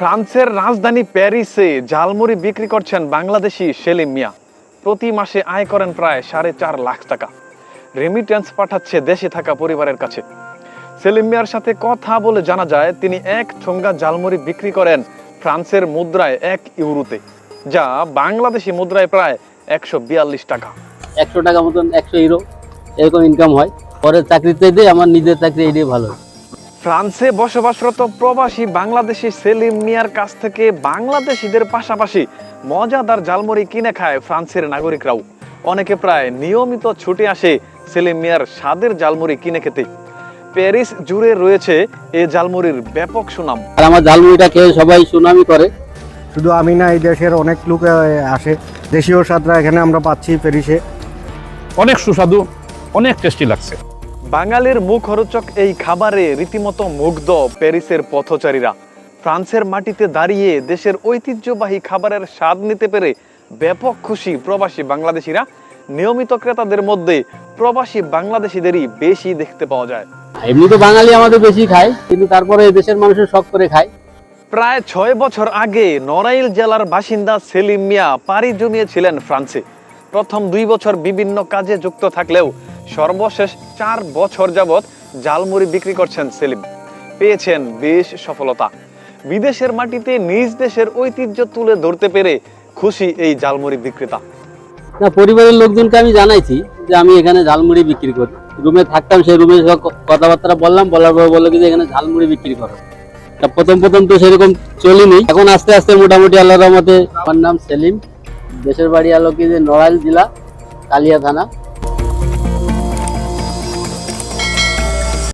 ফ্রান্সের রাজধানী প্যারিসে ঝালমুড়ি বিক্রি করছেন বাংলাদেশি সেলিম মিয়া। প্রতি মাসে আয় করেন প্রায় সাড়ে চার লাখ টাকা। রেমিটেন্স পাঠাচ্ছে দেশে থাকা পরিবারের কাছে। সেলিম মিয়ার সাথে কথা বলে জানা যায়, তিনি এক ঠোঙ্গা ঝালমুড়ি বিক্রি করেন ফ্রান্সের মুদ্রায় এক ইউরোতে, যা বাংলাদেশি মুদ্রায় প্রায় একশো বিয়াল্লিশ টাকা। একশো টাকা মতন, একশো ইউরো, এরকম ইনকাম হয়। পরে চাকরিতে দিয়ে আমার নিজের চাকরি এটাই ভালো। ফ্রান্সে বসবাসরত প্রবাসী বাংলাদেশি সেলিম মিয়ার কাছ থেকে বাংলাদেশিদের পাশাপাশি মজাদার জালমুড়ি কিনে খায় ফ্রান্সের নাগরিকরাও। অনেকে প্রায় নিয়মিত ছুটে আসে সেলিম মিয়ার স্বাদের জালমুড়ি কিনে খেতে। প্যারিস জুড়ে রয়েছে এ জালমুড়ির ব্যাপক সুনাম। আর আমার ঝালমুড়িটা খেয়ে সবাই সুনামি করে। শুধু আমি না এই দেশের অনেক লোক আসে। দেশীয় স্বাদরা এখানে আমরা পাচ্ছি প্যারিসে। অনেক সুস্বাদু অনেক টেস্টি লাগছে। বাঙালির মুখরোচক এই খাবারে রীতিমতো মুগ্ধ প্যারিসের পথচারীরা। ফ্রান্সের মাটিতে দাঁড়িয়ে দেশের ঐতিহ্যবাহী খাবারের স্বাদ নিতে পেরে ব্যাপক খুশি প্রবাসী বাংলাদেশিরা। নিয়মিত ক্রেতাদের মধ্যে প্রবাসী বাংলাদেশিদেরই বেশি দেখতে পাওয়া যায়। এমনি তো বাঙালি আমাদের বেশি খায় কিন্তু তারপরে দেশের মানুষের শখ করে খায়। প্রায় ছয় বছর আগে নড়াইল জেলার বাসিন্দা সেলিম মিয়া পাড়ি জমিয়েছিলেন ফ্রান্সে। প্রথম দুই বছর বিভিন্ন কাজে যুক্ত থাকলেও সর্বশেষ চার বছর যাবৎ জালমুড়ি বিক্রি করছেন সেলিম। পেয়েছেন বেশ সফলতা। বিদেশের মাটিতে নিজ দেশের ঐতিহ্য তুলে ধরতে পেরে খুশি এই জালমুড়ি বিক্রেতা। না, পরিবারের লোকজনকে আমি জানাইছি যে আমি এখানে ঝালমুড়ি বিক্রি করি। রুমে থাকতাম, সেই রুমে কথাবার্তা বললাম, বলার পর বলল যে এখানে ঝালমুড়ি বিক্রি করো। প্রথম প্রথম তো সেরকম চলিনি। এখন আস্তে আস্তে মোটামুটি আল্লাহর রহমতে আমার নাম সেলিম। দেশের বাড়ি আলো কি যে নড়াইল জেলা, কালিয়া থানা।